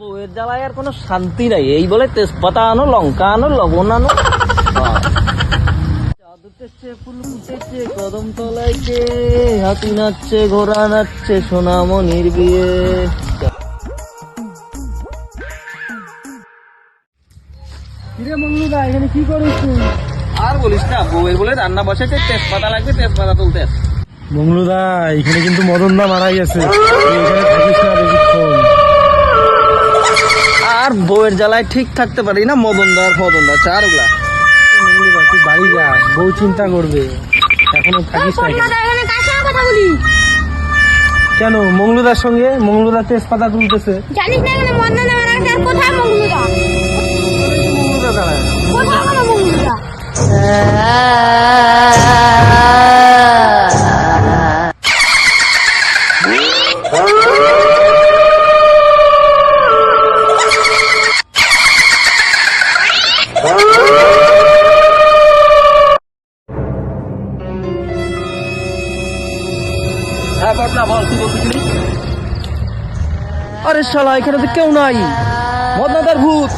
বউয়ের জ্বালায় আর কোনো শান্তি নাই। এই বলে তেজপাতা আনো লঙ্কা আনো লবণ আনো। ফুল ফুটেছে কদম তলাইছে হাতি নাচছে ঘোড়া নাচছে সোনামণির বিয়ে। কিরে মঙ্গলদা এখানে কি করিস আর বলিস না বউয়ের বলে রান্না বসেছে তেজপাতা লাগবে তেজপাতা তুলতে। মঙ্গলদা এখানে কিন্তু মদন দা মারা গেছে। এখানে থাকিস না বেশিক্ষণ আর বউয়ের জ্বালায় ঠিক থাকতে পারি না মদনদার ফদনদার চার ওগুলা মঙ্গলদা তুই বাড়ি যা বউ চিন্তা করবে। এখনও থাকিস কেন? মঙ্গলদার সঙ্গে? মঙ্গলদা তেজপাতা তুলতেছে। জানিস না এখানে কোথায় মঙ্গলদা? মঙ্গলদা দাঁড়ায় কোথায় কোনো মঙ্গলদা হ্যাঁ বটনা বল তুই বলতেছিলি আরে শালা এখানে তো কেউ নাই। মদনাদার ভূত।